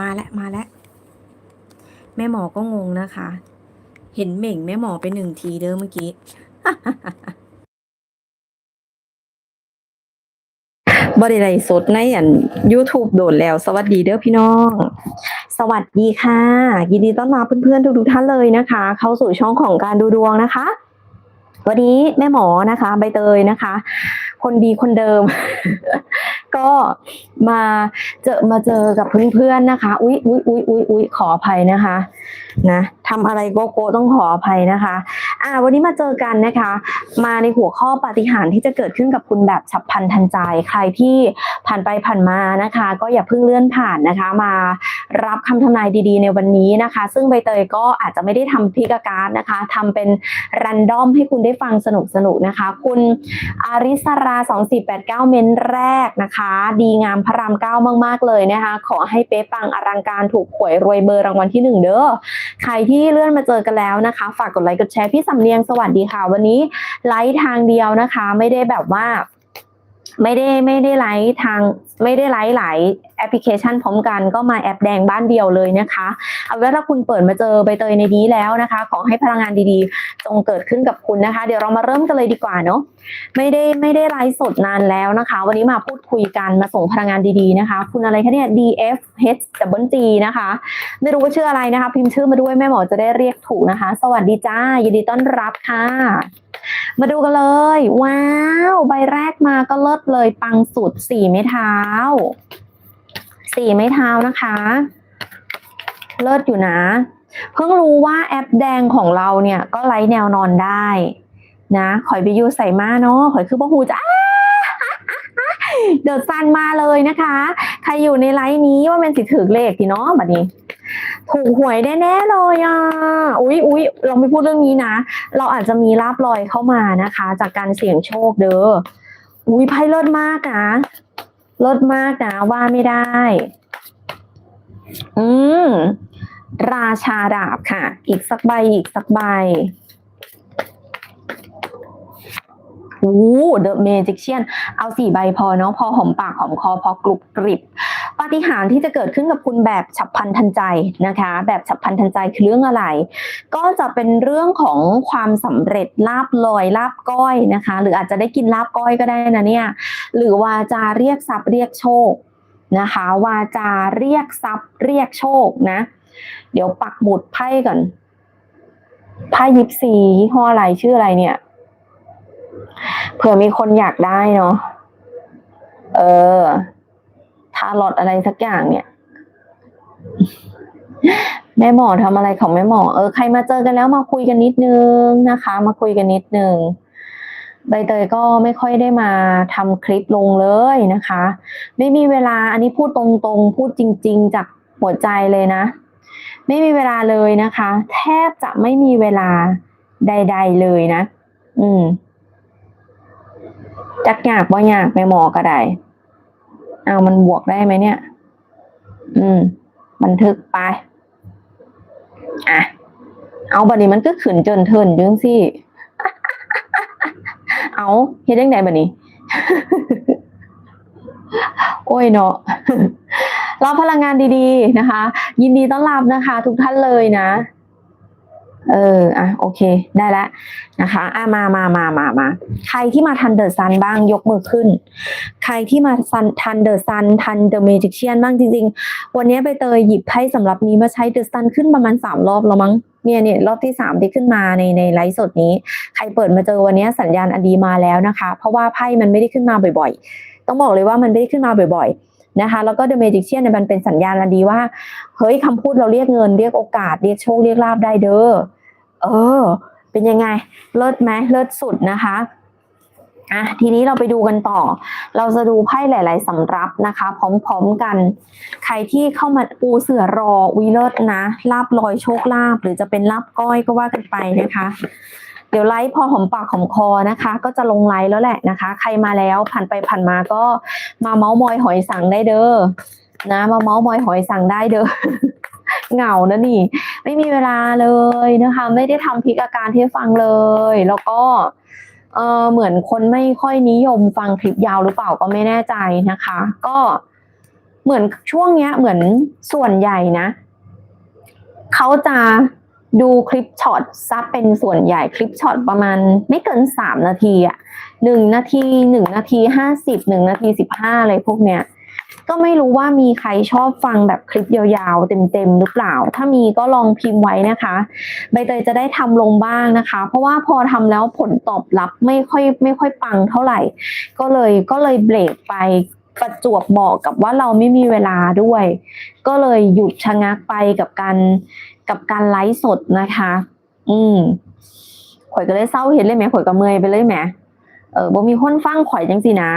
มาแล้วมาแล้วแม่หมอก็งงนะคะ เห็นเหม่งแม่หมอไปหนึ่งทีเด้อเมื่อกี้บริไรสดในอัน YouTube โดดแล้ว สวัสดีเด้อพี่น้อง สวัสดีค่ะ ยินดีต้อนรับเพื่อนๆทุกๆท่านเลยนะคะ เข้าสู่ช่องของการดูดวงนะคะ วันนี้แม่หมอนะคะ ใบเตยนะคะ คนดีคนเดิม ก็มาเจอมาเจอกับเพื่อนๆนะคะ อุ๊ยอุ๊ยอุ๊ยอุ๊ยอุ๊ยขออภัยนะคะนะทำอะไรโกโก้ต้องขออภัยนะคะ อ่า วันนี้มาเจอกันนะคะ มาในหัวข้อปาฏิหาริย์ที่จะเกิดขึ้นกับคุณแบบฉับพลันทันใจ ใครที่ผ่านไปผ่านมานะคะ ก็อย่าเพิ่งเลื่อนผ่านนะคะ มารับคำทำนายดีๆ ในวันนี้นะคะ ซึ่งใบเตยก็อาจจะไม่ได้ทำพิกาการนะคะทำเป็นรันดอมให้คุณได้ฟังสนุกๆนะคะ คุณอาริสรา2489 เมนแรกนะคะ ดีงามพระรามเก้ามาก ๆ เลยนะคะ ขอให้เป๊ะปังอลังการถูกหวยรวยเบอร์รางวัลที่หนึ่งเด้อใครที่เลื่อนมาเจอกันแล้วนะคะ ฝากกดไลค์กดแชร์พี่สำเนียงสวัสดีค่ะ วันนี้ไลค์ทางเดียวนะคะ ไม่ได้แบบว่า ไม่ได้ไม่ได้ไลฟ์ทางไม่ได้ไลฟ์หลายแอปพลิเคชันพร้อมกันก็มาแอปแดงบ้านเดียวเลยนะคะเอาเป็นว่าถ้าคุณเปิดมาเจอใบเตยในนี้แล้วนะคะ ขอให้พลังงานดีๆ จงเกิดขึ้นกับคุณนะคะ เดี๋ยวเรามาเริ่มกันเลยดีกว่าเนาะไม่ได้ไม่ได้ไลฟ์สดนานแล้วนะคะ วันนี้มาพูดคุยกันมาส่งพลังงานดีๆนะคะ คุณอะไรคะเนี่ย DFH double G นะคะ ไม่รู้ว่าชื่ออะไรนะคะ พิมพ์ชื่อมาด้วยแม่หมอจะได้เรียกถูกนะคะ สวัสดีจ้ายินดีต้อนรับค่ะ มาดูกันเลย ว้าว ใบแรกมาก็เลิศเลยปังสุดสี่ไม้เท้า สี่ไม้เท้านะคะ เลิศอยู่นะ เพิ่งรู้ว่าแอปแดงของเราเนี่ยก็ไลท์แนวนอนได้ นะข่อยไปยูใส่มาเนาะข่อยคือพ่อหูจะอ้าเดือดซันมาเลยนะคะ ใครอยู่ในไลน์นี้ว่าเป็นสิถือเลขพี่เนาะบัดนี้ ถูกหวยแน่ๆเลยอะ อุ๊ยอุ๊ยเราไม่พูดเรื่องนี้นะ เราอาจจะมีลาบลอยเข้ามานะคะ จากการเสี่ยงโชคเด้อ อุ๊ยไพ่เลิศมากนะเลิศมากนะว่าไม่ได้ อืม ราชาดาบค่ะ อีกสักใบอีกสักใบโอ้เดอะเมจิกเชียนเอาสี่ใบพอเนาะพอหอมปากหอมคอพอกรุบกริบ ปาฏิหาริย์ที่จะเกิดขึ้นกับคุณแบบฉับพลันทันใจนะคะ แบบฉับพลันทันใจคือเรื่องอะไร ก็จะเป็นเรื่องของความสำเร็จลาบลอยลาบก้อยนะคะ หรืออาจจะได้กินลาบก้อยก็ได้นะเนี่ย หรือว่าจะเรียกทรัพย์เรียกโชคนะคะ วาจาเรียกทรัพย์เรียกโชคนะ เดี๋ยวปักหมุดไพ่ก่อนไพ่ยิปซียี่ห้ออะไรชื่ออะไรเนี่ยเผื่อมีคนอยากได้เนาะเออาลอดอะไรสักอย่างเนี่ย แม่หมอทำอะไรของแม่หมอ เออใครมาเจอกันแล้วมาคุยกันนิดนึงนะคะ มาคุยกันนิดนึงใบเตยก็ไม่ค่อยได้มาทำคลิปลงเลยนะคะ ไม่มีเวลาอันนี้พูดตรงๆ พูดจริง ๆ จากหัวใจเลยนะ ไม่มีเวลาเลยนะคะ แทบจะไม่มีเวลาใด ๆ เลยนะ อืมจักอยากว่าอยากแม่หมอก็ได้ เอามันบวกได้ไหมเนี่ย อืม บันทึกไป อะ เอาบัดนี้มันก็ขืนเจินเทินอยังสิ เอาเฮ็ดยังไงบัดนี้ โอ้ยเนาะรับพลังงานดีๆนะคะ ยินดีต้อนรับนะคะ ทุกท่านเลยนะ เออ อะ โอเค ได้แล้วนะคะ อะ มา มา มา มา มา ใครที่มาทันเดอะซันบ้างยกมือขึ้น ใครที่มาซันทันเดอะซันทันเดอะเมจิกเชียนบ้างจริง ๆ วันนี้ใบเตยหยิบไพ่สำหรับนี้มาใช้เดอะซันขึ้นประมาณสามรอบแล้วมั้ง เนี่ยเนี่ยรอบที่สามที่ขึ้นมาในในไลฟ์สดนี้ ใครเปิดมาเจอวันนี้สัญญาณอดีมาแล้วนะคะ เพราะว่าไพ่มันไม่ได้ขึ้นมาบ่อยๆ ต้องบอกเลยว่ามันไม่ได้ขึ้นมาบ่อย ๆนะคะแล้วก็เดอะเมจิกเชียนเนี่ยมันเป็นสัญญาณอันดีว่า เฮ้ยคำพูดเราเรียกเงินเรียกโอกาส เรียกโชค เรียกลาบได้เด้อ เออ เป็นยังไง เลิศไหมเลิศสุดนะคะอะทีนี้เราไปดูกันต่อ เราจะดูไพ่หลาย ๆสำรับนะคะ พร้อมๆกัน ใครที่เข้ามาปูเสือรอวิเลิศนะลาบลอยโชคลาบหรือจะเป็นลาบก้อยก็ว่ากันไปนะคะ เดี๋ยวไลฟ์พอหอมปากหอมคอนะคะ ก็จะลงไลฟ์แล้วแหละนะคะ ใครมาแล้วผ่านไปผ่านมาก็มาเมาส์มอยหอยสั่งได้เด้อนะ มาเมาส์มอยหอยสั่งได้เด้อ เหงานะนี่ ไม่มีเวลาเลยนะคะ ไม่ได้ทำพิกอาการให้ฟังเลย แล้วก็เออเหมือนคนไม่ค่อยนิยมฟังคลิปยาวหรือเปล่าก็ไม่แน่ใจนะคะ ก็เหมือนช่วงเนี้ย เหมือนส่วนใหญ่นะเขาจะดูคลิปช็อตซับเป็นส่วนใหญ่คลิปช็อตประมาณไม่เกินสามนาทีอะหนึ่งนาทีหนึ่งนาทีห้าสิบหนึ่งนาทีสิบห้าอะไรพวกเนี้ย ก็ไม่รู้ว่ามีใครชอบฟังแบบคลิปยาวๆ เต็มๆหรือเปล่า ถ้ามีก็ลองพิมพ์ไว้นะคะ ใบเตยจะได้ทำลงบ้างนะคะ เพราะว่าพอทำแล้วผลตอบรับไม่ค่อยไม่ค่อยปังเท่าไหร่ ก็เลยก็เลยเบรกไปประจวบเหมาะกับว่าเราไม่มีเวลาด้วย ก็เลยหยุดชะงักไปกับการกับการไลฟ์สดนะคะ อืมข่อยก็เลยเศร้าเห็นเลยไหมข่อยก็เมื่อยไปเลยไหมเออบ่มีคนฟังข่อยจังสินะ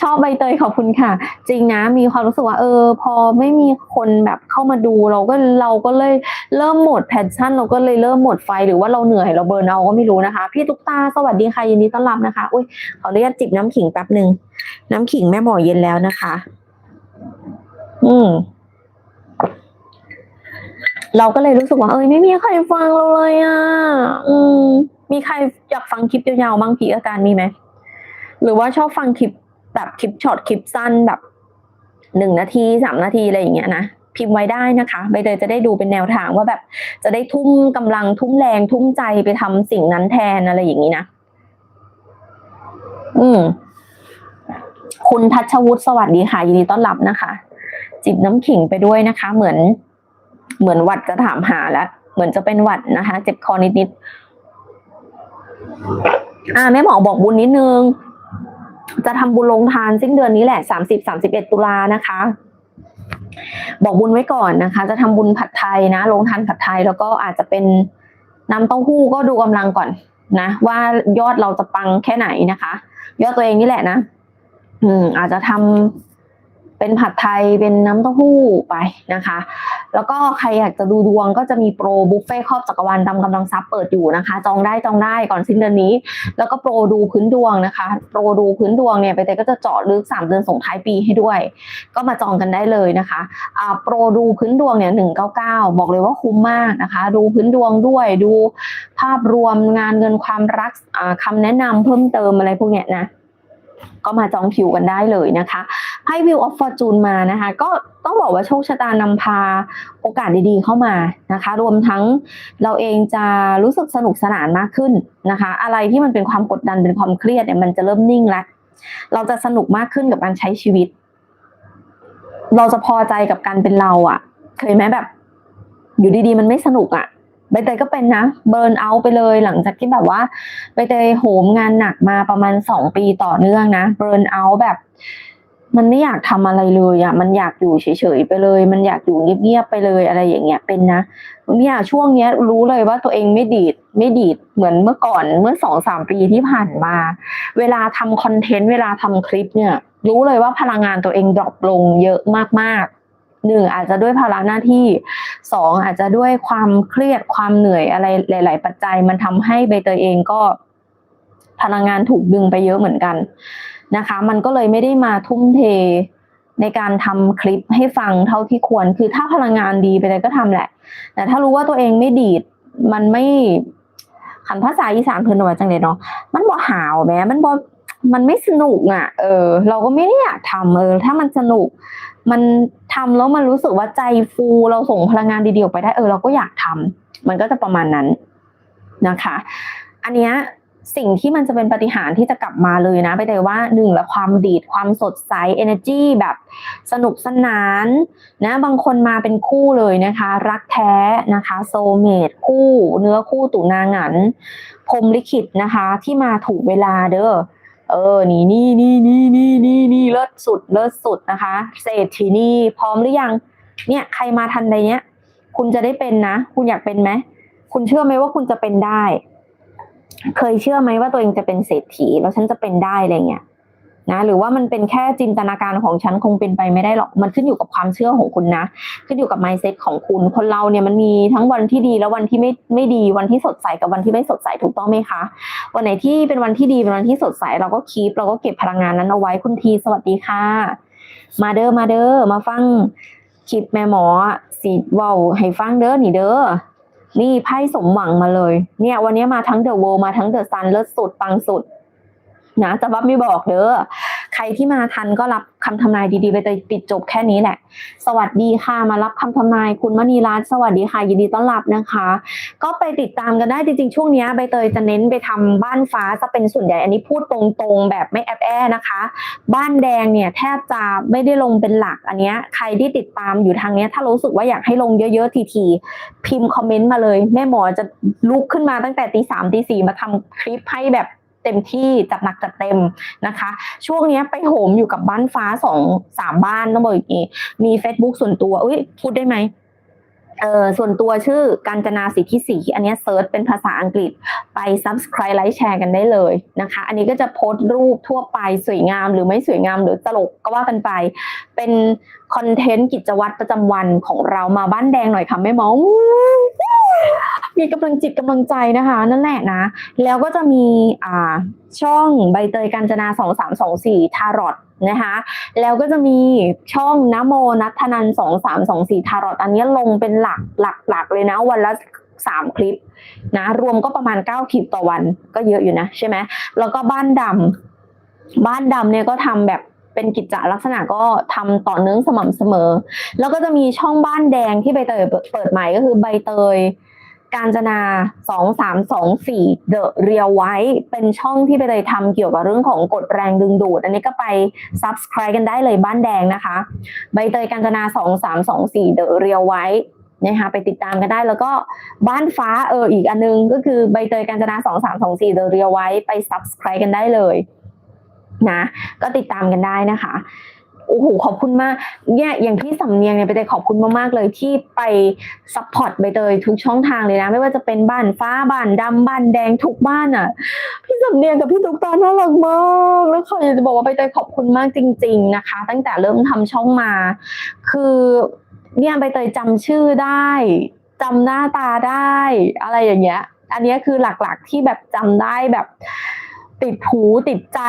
ชอบใบเตยขอบคุณค่ะ จริงนะมีความรู้สึกว่าเออ พอไม่มีคนแบบเข้ามาดูเราก็เราก็เลยเริ่มหมดแพชชั่น เราก็เลยเริ่มหมดไฟหรือว่าเราเหนื่อยเราเบิร์นเอาก็ไม่รู้นะคะ พี่ตุ๊กตาสวัสดีค่ะยินดีต้อนรับนะคะอุ้ยขออนุญาตจิบน้ำขิงแป๊บหนึ่งน้ำขิงแม่หมอเย็นแล้วนะคะ อืมเราก็เลยรู้สึกว่าเอ้ยไม่มีใครฟังเราเลยอะ อืม มีใครอยากฟังคลิปยาวๆบ้างพี่อาการมีไหม หรือว่าชอบฟังคลิป แบบคลิปช็อตคลิปสั้นแบบหนึ่งนาทีสามนาทีอะไรอย่างเงี้ยนะพิมพ์ไว้ได้นะคะใบเตยจะได้ดูเป็นแนวทางว่าแบบ จะได้ทุ่มกำลังทุ่มแรง ทุ่มใจไปทำสิ่งนั้นแทนอะไรอย่างนี้นะ อืม คุณทัชวุฒิสวัสดีค่ะยินดีต้อนรับนะคะ จิบน้ำขิงไปด้วยนะคะ เหมือน เหมือนหวัดจะถามหาแล้วเหมือนจะเป็นหวัดนะคะ เจ็บคอนิดๆอ่าแม่หมอบอกบุญนิดนึง จะทำบุญลงทานสิ้นเดือนนี้แหละสามสิบสามสิบเอ็ดตุลานะคะ บอกบุญไว้ก่อนนะคะ จะทำบุญผัดไทยนะลงทานผัดไทยแล้วก็อาจจะเป็นน้ำเต้าหู้ก็ดูกำลังก่อนนะว่ายอดเราจะปังแค่ไหนนะคะ ยอดตัวเองนี่แหละนะ อืม อาจจะทำ เป็นผัดไทยเป็นน้ำเต้าหู้ไปนะคะ แล้วก็ใครอยากจะดูดวงก็จะมีโปรบุฟเฟ่ครอบจักรวาลดำกำลังซับเปิดอยู่นะคะ จองได้จองได้ก่อนสิ้นเดือนนี้ แล้วก็โปรดูพื้นดวงนะคะ โปรดูพื้นดวงเนี่ยไปเตก็จะเจาะลึก 3 เดือนส่งท้ายปีให้ด้วย ก็มาจองกันได้เลยนะคะอ่าโปรดูพื้นดวงเนี่ยหนึ่งเก้าเก้าบอกเลยว่าคุ้มมากนะคะ ดูพื้นดวงด้วยดูภาพรวมงานเงินความรักอ่าคำแนะนำเพิ่มเติมอะไรพวกเนี้ยนะก็มาจองคิวกันได้เลยนะคะ ไพ่วิวออฟฟอร์จูนมานะคะ ก็ต้องบอกว่าโชคชะตานำพาโอกาสดีๆเข้ามานะคะ รวมทั้งเราเองจะรู้สึกสนุกสนานมากขึ้นนะคะ อะไรที่มันเป็นความกดดันเป็นความเครียดเนี่ยมันจะเริ่มนิ่งแล้วเราจะสนุกมากขึ้นกับการใช้ชีวิต เราจะพอใจกับการเป็นเราอะ่ะ เคยไหมแบบ อยู่ดีๆ มันไม่สนุกอะ่ะใบเตยก็เป็นนะเบิร์นเอาไปเลยหลังจากที่แบบว่าใบเตยโหมงานหนักมาประมาณสองปีต่อเนื่องนะเบิร์นเอาแบบ มันไม่อยากทำอะไรเลยอะ่ะ มันอยากอยู่เฉยๆไปเลย มันอยากอยู่เงียบๆไปเลยอะไรอย่างเงี้ยเป็นนะเนี่ยช่วงเนี้ยรู้เลยว่าตัวเองไม่ดีดไม่ดีดเหมือนเมื่อก่อนเมื่อสองสามปีที่ผ่านมา เวลาทำคอนเทนต์เวลาทำคลิปเนี่ย รู้เลยว่าพลังงานตัวเองดรอปลงเยอะมากๆหนึ่งอาจจะด้วยภาระหน้าที่สองอาจจะด้วยความเครียดความเหนื่อยอะไรหลาย ๆ ปัจจัยมันทำให้ใบเตยเองก็พลังงานถูกดึงไปเยอะเหมือนกัน นะคะ มันก็เลยไม่ได้มาทุ่มเทในการทำคลิปให้ฟังเท่าที่ควร คือถ้าพลังงานดีไปเลยก็ทำแหละ แต่ถ้ารู้ว่าตัวเองไม่ดีด มันไม่ขันภาษาอีสานเพื่อนว่าจังเลยเนาะ มันบ่หาวแม้มันบ่ มันไม่สนุกอะ เออ เราก็ไม่ได้อยากทำเออ ถ้ามันสนุก มันทำแล้วมันรู้สึกว่าใจฟู เราส่งพลังงานดีๆออกไปได้ เออ เราก็อยากทำมันก็จะประมาณนั้นนะคะ อันเนี้ย สิ่งที่มันจะเป็นปฏิหารที่จะกลับมาเลยนะ ไปเลยว่าหนึ่งละความดีดความสดใส energy แบบสนุกสนานนะบางคนมาเป็นคู่เลยนะคะ รักแท้นะคะโซเมดคู่ เนื้อคู่ตุนาหงันพรมลิขิตนะคะ ที่มาถูกเวลาเด้อเออ นี่นี่นี่นี่นี่นี่นี่เลิศสุดเลิศสุดนะคะเศรษฐีนี่พร้อมหรือยัง เนี่ยใครมาทันใดเนี้ย คุณจะได้เป็นนะ คุณอยากเป็นไหม คุณเชื่อไหมว่าคุณจะเป็นได้ เคยเชื่อไหมว่าตัวเองจะเป็นเศรษฐีแล้วฉันจะเป็นได้อะไรเงี้ยนะหรือว่ามันเป็นแค่จินตนาการของฉันคงเป็นไปไม่ได้หรอก มันขึ้นอยู่กับความเชื่อของคุณนะ ขึ้นอยู่กับ mindset ของคุณ คนเราเนี่ยมันมีทั้งวันที่ดีและวันที่ไม่ไม่ดี วันที่สดใสกับวันที่ไม่สดใสถูกต้องไหมคะ วันไหนที่เป็นวันที่ดีเป็นวันที่สดใสเราก็คีปเราก็เก็บพลังงานนั้นเอาไว้คุณทีสวัสดีค่ะ มาเด้อมาเด้อมาฟังคลิปแม่หมอสีว้าให้ฟังเด้อนี่เด้อ นี่ไพ่สมหวังมาเลย เนี่ย วันนี้มาทั้งเดอะโวมาทั้งเดอะซันเลิศสุดปังสุด นะจะวับไม่บอกเด้อ ใครที่มาทันก็รับคำทำนายดีๆ ไปเลยปิดจบแค่นี้แหละ สวัสดีค่ะมารับคำทำนายคุณมณีรัตน์สวัสดีค่ะยินดีต้อนรับนะคะ ก็ไปติดตามกันได้จริงๆ ช่วงนี้ใบเตยจะเน้นไปทำบ้านฟ้าจะเป็นส่วนใหญ่อันนี้พูดตรงๆ แบบไม่แอบแอนะคะ บ้านแดงเนี่ยแทบจะไม่ได้ลงเป็นหลักอันเนี้ยใครที่ติดตามอยู่ทางเนี้ยถ้ารู้สึกว่าอยากให้ลงเยอะๆทีๆพิมพ์คอมเมนต์มาเลย แม่หมอจะลุกขึ้นมาตั้งแต่ตีสามตีสี่มาทำคลิปให้แบบ เต็มที่จัดหนักจัดเต็มนะคะ ช่วงนี้ไปโหมอยู่กับบ้านฟ้าสองสามบ้านต้องบอกอย่างนี้มี Facebook ส่วนตัวอุ้ยพูดได้ไหมเออส่วนตัวชื่อการจนาสิทธิศรีอันนี้เซิร์ชเป็นภาษาอังกฤษไป subscribe ไลค์แชร์กันได้เลยนะคะ อันนี้ก็จะโพสต์รูปทั่วไปสวยงามหรือไม่สวยงามหรือตลกก็ว่ากันไป เป็นคอนเทนต์กิจวัตรประจำวันของเรามาบ้านแดงหน่อยค่ะแม่มอง มีกำลังจิตกำลังใจนะคะ นั่นแหละนะ แล้วก็จะมีอ่าช่องใบเตยกัญจนาสองสามสองสี่ทารอตนะคะ แล้วก็จะมีช่องนโมนัทนันสองสามสองสี่ทารอตอันนี้ลงเป็นหลักหลักหลักเลยนะ วันละสามคลิปนะ รวมก็ประมาณเก้าคลิปต่อวันก็เยอะอยู่นะใช่ไหมแล้วก็บ้านดำบ้านดำเนี่ยก็ทำแบบเป็นกิจจลักษณะก็ทำต่อเนื่องสม่ำเสมอ แล้วก็จะมีช่องบ้านแดงที่ใบเตยเปิดใหม่ก็คือใบเตย การจนาสองสามสองสี่เดอะเรียวไว้เป็นช่องที่ใบเตยทำเกี่ยวกับเรื่องของกฎแรงดึงดูด อันนี้ก็ไป subscribe กันได้เลยบ้านแดงนะคะ ใบเตยการจนาสองสามสองสี่เดอะเรียวไว้นะคะไปติดตามกันได้แล้วก็บ้านฟ้าเอออีกอันนึงก็คือใบเตยการจนาสองสามสองสี่เดเรียไว้ไป subscribe กันได้เลยนะ ก็ติดตามกันได้นะคะ โอ้โหขอบคุณมากเนี่ยอย่างที่สำเนียงเนี่ยใบเตยขอบคุณมากๆเลยที่ไปซัพพอร์ตใบเตยทุกช่องทางเลยนะ ไม่ว่าจะเป็นบ้านฟ้าบ้านดำบ้านแดงทุกบ้านอะ พี่สำเนียงกับพี่ตุ๊กตาน่ารักมากแล้วขออยากจะบอกว่าใบเตยขอบคุณมากจริง ๆนะคะ ตั้งแต่เริ่มทำช่องมา คือเนี่ยใบเตยจำชื่อได้จำหน้าตาได้ อะไรอย่างเงี้ย อันนี้คือหลักๆที่แบบจำได้แบบ ติดหูติดใจ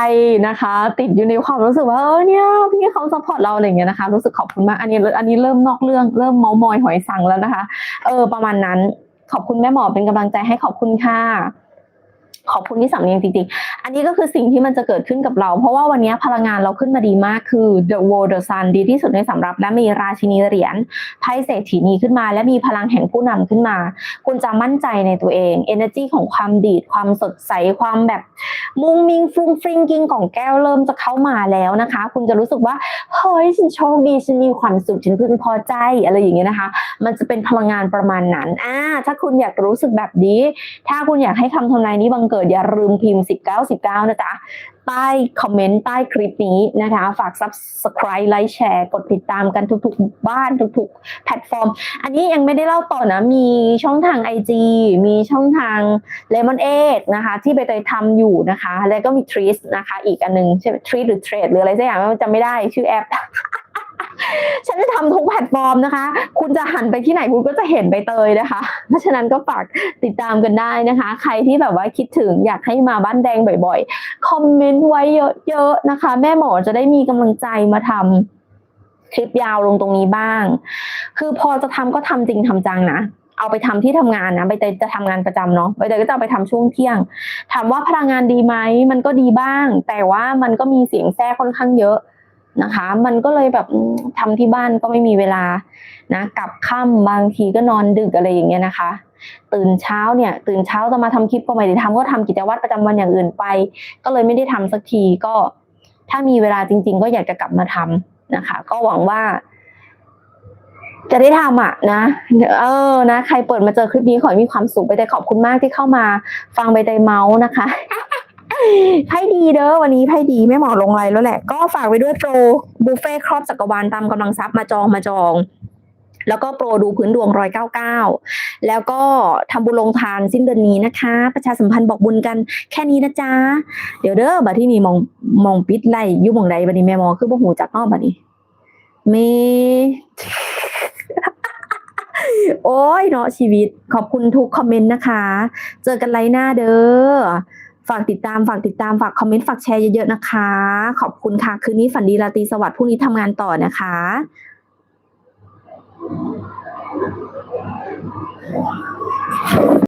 นะคะ ติดอยู่ในความรู้สึกว่าเออเนี่ยพี่เขาซัพพอร์ตเราอะไรเงี้ยนะคะ รู้สึกขอบคุณมากอันนี้อันนี้เริ่มนอกเรื่องเริ่มเมามอยหอยสังแล้วนะคะ เออประมาณนั้นขอบคุณแม่หมอเป็นกำลังใจให้ขอบคุณค่ะ ขอบคุณที่สำเนียงจริงๆ อันนี้ก็คือสิ่งที่มันจะเกิดขึ้นกับเรา เพราะว่าวันนี้พลังงานเราขึ้นมาดีมากคือ the world the sun ดีที่สุดในสำหรับ และมีราชินีเหรียญไพ่เศรษฐีนีขึ้นมา และมีพลังแห่งผู้นำขึ้นมา คุณจะมั่นใจในตัวเอง energy ของความดีด ความสดใส ความแบบมุงมิงฟุ้งฟริงกิ้งของแก้วเริ่มจะเข้ามาแล้วนะคะ คุณจะรู้สึกว่าเฮ้ยฉันโชคดีฉันมีความสุขฉันพึงพอใจอะไรอย่างเงี้ยนะคะ มันจะเป็นพลังงานประมาณนั้นอ่าถ้าคุณอยากรู้สึกแบบนี้ ถ้าคุณอยากให้คำทำนายนี้บังเกิดอย่าลืมพิมพ์ 19 19 นะจ๊ะ ใต้คอมเมนต์ใต้คลิปนี้นะคะ ฝาก subscribe ไลค์แชร์ กดติดตามกันทุกๆ บ้านทุกๆ แพลตฟอร์ม อันนี้ยังไม่ได้เล่าต่อนะ มีช่องทาง IG มีช่องทาง Lemon 8นะคะ ที่ใบเตยทำอยู่นะคะ แล้วก็มี t r e e s นะคะ อีกอันนึงใช่ไหม t r e e s หรือ Trade หรืออะไรสักอย่างจำไม่ได้ชื่อแอป ฉันจะทำทุกแพลตฟอร์มนะคะ คุณจะหันไปที่ไหนคุณก็จะเห็นใบเตยนะคะ เพราะฉะนั้นก็ฝากติดตามกันได้นะคะ ใครที่แบบว่าคิดถึงอยากให้มาบ้านแดงบ่อยๆ คอมเมนต์ไว้เยอะๆนะคะ แม่หมอจะได้มีกำลังใจมาทำคลิปยาวลงตรงนี้บ้าง คือพอจะทำก็ทำจริงทำจังนะเอาไปทำที่ทำงานนะใบเตยจะทำงานประจำเนาะใบเตยก็จะไปทำช่วงเที่ยง ถามว่าพลังงานดีไหมมันก็ดีบ้าง แต่ว่ามันก็มีเสียงแทรกค่อนข้างเยอะ นะคะ มันก็เลยแบบอืมทำที่บ้านก็ไม่มีเวลานะกลับค่ำบางทีก็นอนดึกอะไรอย่างเงี้ยนะคะ ตื่นเช้าเนี่ย ตื่นเช้าจะมาทำคลิปก็ไม่ได้ทำก็ทำกิจวัตรประจำวันอย่างอื่นไป ก็เลยไม่ได้ทำสักทีก็ ถ้ามีเวลาจริง ๆ ก็อยากจะกลับมาทำนะคะ ก็หวังว่าจะได้ทำอะนะ เออนะ ใครเปิดมาเจอคลิปนี้ขอให้มีความสุขไปแต่ขอบคุณมากที่เข้ามาฟังใบเตยเมาส์นะคะ ไพ่ดีเด้อวันนี้ไพ่ดีไม่หมอลงไลน์แล้วแหละ ก็ฝากไว้ด้วยโปรบุฟเฟ่ครอบจักรวาลตามกำลังทรัพย์มาจองมาจองแล้วก็โปรดูพื้นดวงร้อยเก้าเก้าแล้วก็ทำบุญลงทานสิ้นเดือนนี้นะคะ ประชาสัมพันธ์บอกบุญกันแค่นี้นะจ๊ะ เดี๋ยวเด้อบัดที่นี่มองมองปิดไล่ยุ่มองใดบัดนี้แม่หมอคือบ่หูจักเนอบัดนี้เมโอ้ยเนาะชีวิตขอบคุณทุกคอมเมนต์นะคะ เจอกันไลน์หน้าเด้อ ฝากติดตามฝากติดตามฝากคอมเมนต์ฝากแชร์เยอะๆนะคะ ขอบคุณค่ะ คืนนี้ฝันดีราตรีสวัสดิ์พรุ่งนี้ทำงานต่อนะคะ